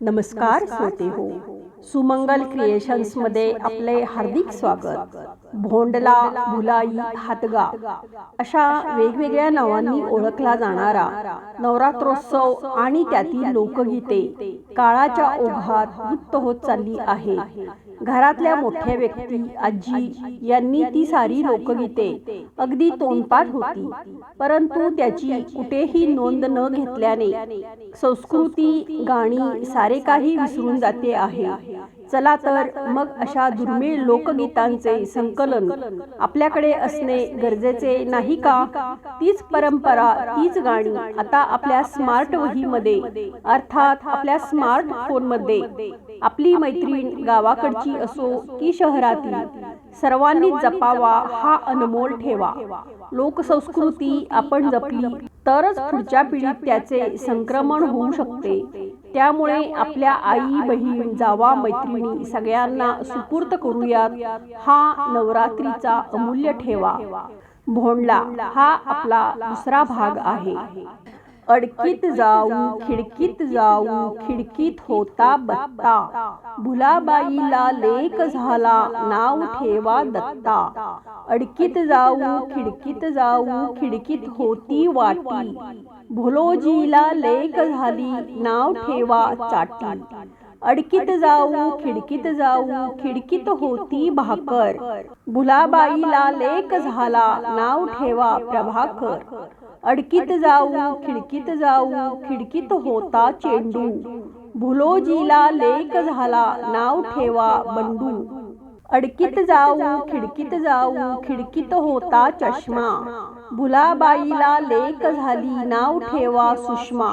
नमस्कार श्रोते हो. सुमंगल क्रिएशन्समध्ये आपले हार्दिक स्वागत. भोंडला भुलाई हातगा. अशा वेगवेगळ्या नावांनी ओळखला जाणारा नवरात्रोत्सव आणि त्यातील लोकगीते काळाच्या ओघात लुप्त होत चालली आहे घरातल्या मोठ्या व्यक्ती आजी यांनी ती सारी लोकगीते अगदी तोंडपाठ होती. परंतु त्याची कुठेही नोंद न घेतल्याने संस्कृती गाणी सारे काही विसरून जाते आहे. चला तर मग अशा दुर्मिळ लोकगीतांचे संकलन आपल्याकडे असणे गरजेचे नाही का? तीच परंपरा तीच गाणी आता आपल्या स्मार्ट वहीमध्ये अर्थात आपल्या स्मार्टफोनमध्ये आपली मैत्रीण गावाकडची असो की शहरातील सर्वांनी जपावा हा अनमोल ठेवा. लोकसंस्कृती आपण जपली तरच पुढच्या पिढीत त्याचे संक्रमण होऊ शकते. त्यामुळे आपल्या आई बहीण जावा मैत्रिणी सगळ्यांना सुपूर्त करूयात. हा नवरात्रीचा अमूल्य ठेवा. भोंडला हा आपला दुसरा भाग आहे. अडकीत जाऊ खिडकीत जाऊ खिडकीत होता बत्ता। भुलाबाईला लेक झाला नाव ठेवा दत्ता। अडकीत जाऊ खिडकीत जाऊ खिडकीत होती वाटी। भुलोजीला लेक झाली नाव ठेवा चाटी। अडकीत जाऊ खिडकीत जाऊ खिडकीत होती भाकर। भुलाबाईला लेक झाला नाव ठेवा प्रभाकर। अडकीत जाऊ खिडकीत जाऊ खिडकीत होता चेंडू. भुलोजीला लेक झाला नाव ठेवा बंडू. अडकीत जाऊ खिडकीत जाऊ खिडकीत होता चष्मा. भुलाबाईला लेक झाली नाव ठेवा सुषमा.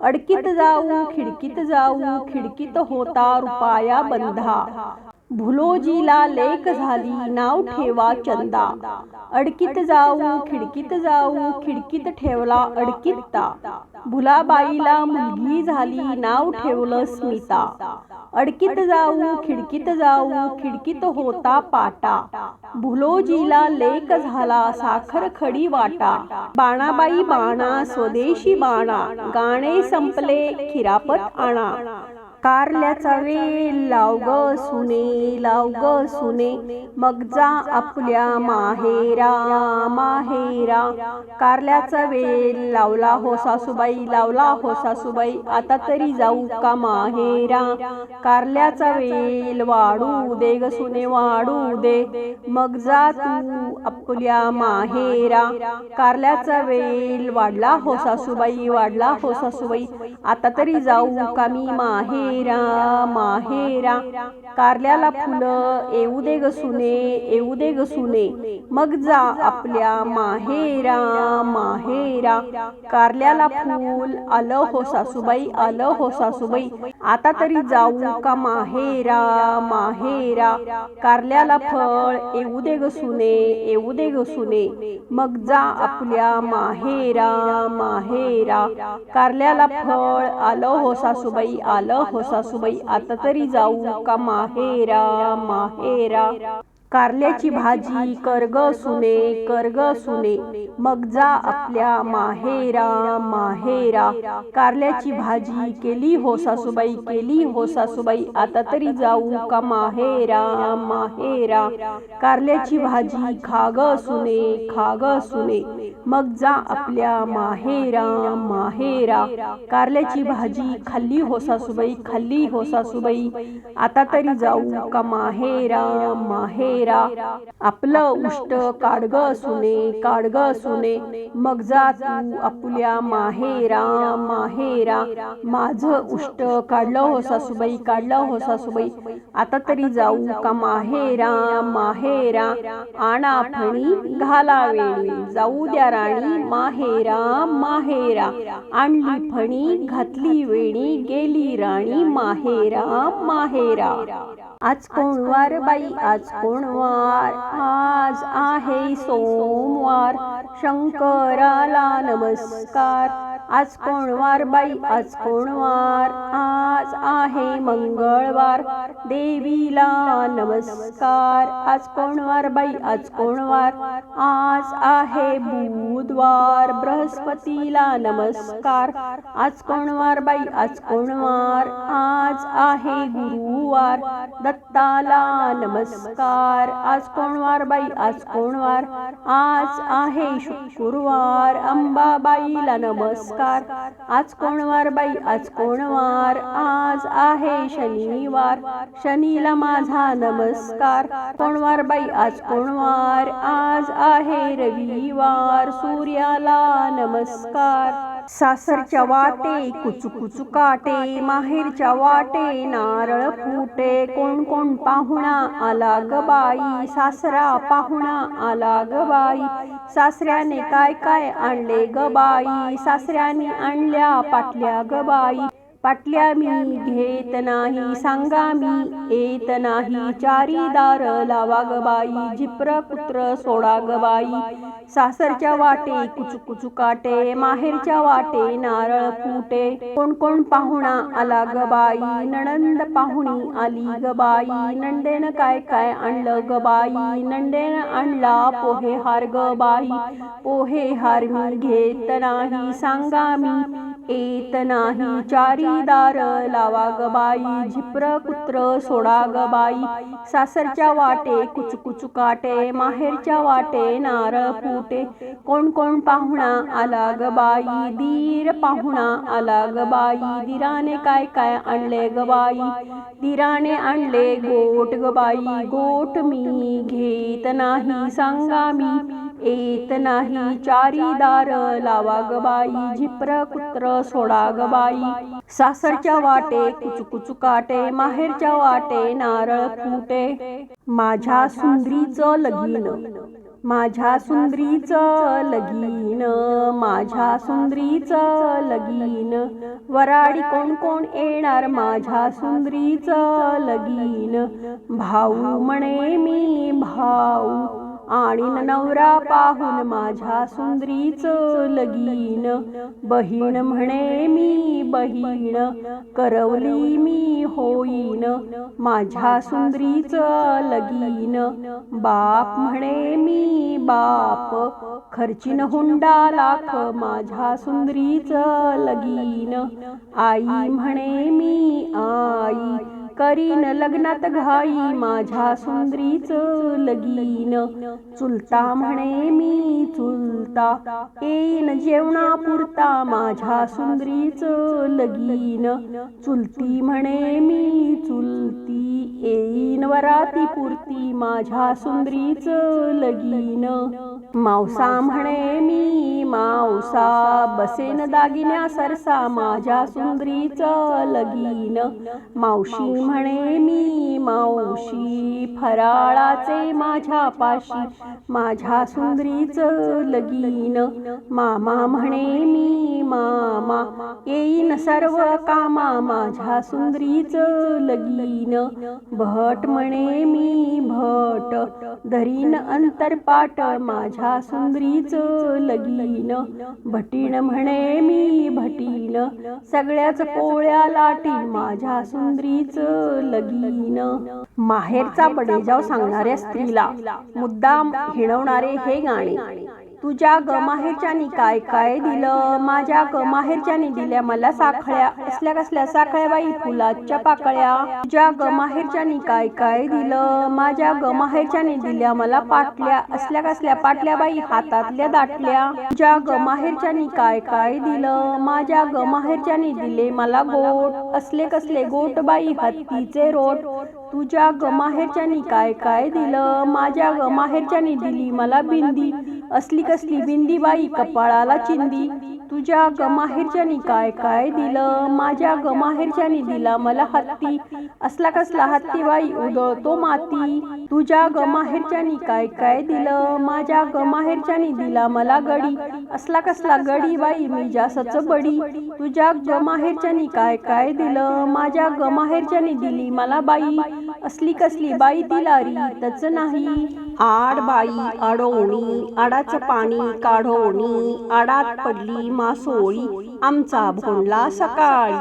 अडकीत जाऊ खिडकीत जाऊ खिडकीत होता रुपाया बंधा. भुलोजीला लेक झाली नाव ठेवा चंदा. अडकीत जाऊ खिडकीत जाऊ खिडकीत ठेवला अडकीता भुलाबाईला मुलगी झाली नाव ठेवलं स्मिता. अडकीत जाऊ खिडकीत जाऊ खिडकीत होता पाटा. भुलोजीला लेक झाला साखर खडी वाटा. बाणाबाई बाणा स्वदेशी बाणा. गाणे संपले खिरापत आणा. कारल्याचा वेल लाव ग सुने लाव ग सुने. मग जा आपल्या माहेरा माहेरा कारल्याचा वेल लावला हो सासूबाई लावला हो सासूबाई. आता तरी जाऊ का माहेरा? कारल्याचा वेल वाढू दे ग सुने वाढू दे. मग जा तू आपल्या माहेरा. कारल्याचा वेल वाढला हो सासूबाई वाढला हो सासूबाई. आता तरी जाऊ का मी माहेर? माहेरा माहेरा कारल्याला फुलं येऊ दे गसुने येऊ दे गसुने मग जा आपल्या माहेरा माहेरा. कारल्याला फूल आलं हो सासूबाई आलं हो सासूबाई. आता तरी जाऊ का माहेरा माहेरा. कारल्याला फळ येऊ दे गसुने येऊ दे गसुने मग जा आपल्या माहेरा माहेरा. कारल्याला फळ आलं हो सासूबाई आलं हो हो सासूबाई आता तरी जाऊ का माहेरा? माहेरा? कारल्याची भाजी करग सुने करग सुने. मग जा आपल्या माहेरा माहेरा कारल्याची भाजी केली हो सासूबाई केली हो सासूबाई. आता तरी जाऊ का माहेरा माहेरा कारल्याची भाजी खाग सुने खाग सुने. मग जा आपल्या माहेरा माहेरा कारल्याची भाजी खाल्ली हो सासूबाई खाल्ली हो सासूबाई. आता तरी जाऊ का माहेरा. माहेरा. आपलं उष्ट काडग असुने काडग असुने मग जा तू आपल्या माहेरा माहेरा माझं उष्ट काढलं हो सासूबाई काढलं हो सासूबाई. आता तरी जाऊ का माहेरा माहेरा आणा फणी घाला वेणी. जाऊ द्या राणी माहेरा माहेरा आणली फणी घातली वेणी गेली राणी माहेरा माहेरा आज कोणवार बाई आज कोणवार आज आहे सोमवार. शंकराला नमस्कार. आज कोण वार बाई आज कोण वार? आज आहे मंगळवार. देवीला नमस्कार. आज कोण वार बाई आज कोण वार? आज आहे बुधवार. बृहस्पतीला नमस्कार. आज कोण वार बाई आज कोण वार? आज आहे गुरुवार. दत्ताला नमस्कार. आज कोण वार बाई आज कोण वार? आज आहे शुक्रवार. अंबाबाईला नमस्कार. आज कोण वार बाई आज कोण वार आज आहे शनिवार. शनीला माझा नमस्कार. कोण वार बाई आज कोण वार आज आहे रविवार. सूर्याला नमस्कार. सासरच्या वाटे कुचू कुचू काटे माहेरच्या वाटे नारळ फुटे कोण कोण पाहुणा आला ग बाई सासरा पाहुणा आला ग बाई. सासऱ्याने काय काय आणले ग बाई? सासऱ्याने आणल्या पाटल्या ग बाई. पाटल्या मी घेत नाही सांगा मी येत नाही चारी दार लावा ग बाई झिप्र कुत्र सोडा ग बाई. सासरच्या वाटे कुचू कुचू काटे माहेरच्या वाटे नारळ फुटे. कोण कोण पाहुणा आला ग बाई नणंद पाहुणी आली ग बाई. नंदेन काय काय आणलं ग बाई नंदेन आणला पोहे हार ग बाई. पोहे हार मी घेत नाही सांगा मी येत नाही चारी दार लावा ग बाई झिप्र कुत्र सोडा ग बाई सासरच्या वाटे कुचकुच काटे माहेरच्या वाटे नार फुटे कोण कोण पाहुणा आला ग बाई दीर पाहुणा आला ग बाई दिराने काय काय आणले ग बाई दिराने आणले गोट ग बाई गोट मी घेत नाही सांगा मी येत नाही चारी दार लावा गबाई झिप्र कुत्र सोडा गबाई सासरच्या वाटे कुचू काटे माहेरच्या वाटे नारळ फुटे. माझ्या सुंदरीचं लगीन माझ्या सुंदरीचं लगीन माझ्या सुंदरीचं लगीन. वराडी कोण कोण येणार माझ्या सुंदरीचं लगीन. भाऊ म्हणे मी भाऊ आणि नवरा पाहून माझ्या सुंदरीचं लगीन. बहीण म्हणे मी बहीण. करवली मी होईन. माझ्या सुंदरीचं लगीन. बाप म्हणे मी बाप. खर्चीन हुंडा लाख माझ्या सुंदरीचं लगीन. आई म्हणे मी आई. करीन लग्नात घाई माझ्या सुंदरीचं लगीन. चुलता म्हणे मी चुलता. येईन जेवणा पुरता माझ्या सुंदरीचं लगीन. चुलती म्हणे मी चुलती. येईन वराती पुरती माझ्या सुंदरीचं लगीन. मावसा म्हणे मी मावसा बसेन दागिन्या सरसा माझ्या सुंदरीचं लगीन. मावशी म्हणे मी मावशी फराळाचे माझ्या पाशी माझ्या सुंदरीचं लगीन. मामा म्हणे मी मामा येईन सर्व कामा माझ्या सुंदरीचं लगीन. भट म्हणे मी भट धरीन अंतरपाट माझ्या सुंदरीचं लगीन. भटीण म्हणे मी भटीन. सगळ्याच पोळ्या लाटीन माझ्या सुंदरीच लगीन. माहेरचा बडेजाव सांगणाऱ्या स्त्रीला मुद्दाम हिणवणारे हे गाणे. तुझ्या गमाहेरच्यानी काय काय दिलं? माझ्या गमाहेरच्यानी दिल्या मला साखळ्या. असल्या कसल्या साखळ्या बाई? फुलाच्या पाकळ्या. तुझ्या गमाहेरच्यानी काय काय दिलं? माझ्या गमाहेरच्यानी दिल्या मला पाटल्या. असल्या कसल्या पाटल्या बाई? हातातल्या दाटल्या. तुझ्या गमाहेरच्यानी काय काय दिलं? माझ्या गमाहेरच्यानी दिले मला गोट. असले कसले गोट बाई? हत्तीचे रोट. तुझ्या गमाहेरच्यानी काय काय दिलं? माझ्या गमाहेरच्यानी दिली मला बिंदी. असली कसली बिंदी बाई कपाळाला चिंदी. तुझ्या गमाहेरच्यानी काय काय दिलं? माझ्या गमाहेरच्यानी दिला मला हत्ती. असला कसला हत्ती बाई उदळतो माती. तुझ्या गमाहेरच्यानी काय काय दिलं? माझ्या गमाहेरच्यानी दिला मला गडी. असला कसला गडी बाई मी जासच बडी. तुझ्या गमाहेरच्यानी काय काय दिलं? माझ्या गमाहेरच्यानी दिली मला बाई. असली कसली बाई दिला री तच नाही. आडबाई अडवणी आडाच पाणी काढवणी आडात पडली मासोळी आमचा भोंडला सकाळी.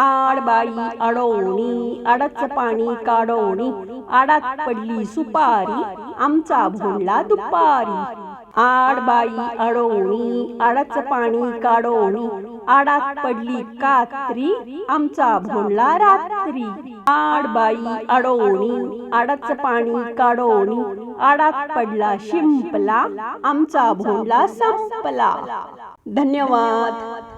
आडबाई अडवणी आडाच पाणी काढवणी आडात पडली सुपारी आमचा भोंडला दुपारी. आडबाई अडवणी आडाच पाणी काढवणी आडात पडली कात्री आमचा भोंडला रात्री. आडबाई अडवणी आडाच पाणी काढवणी आडात पडला शिंपला आमचा भोंडला संपला. धन्यवाद.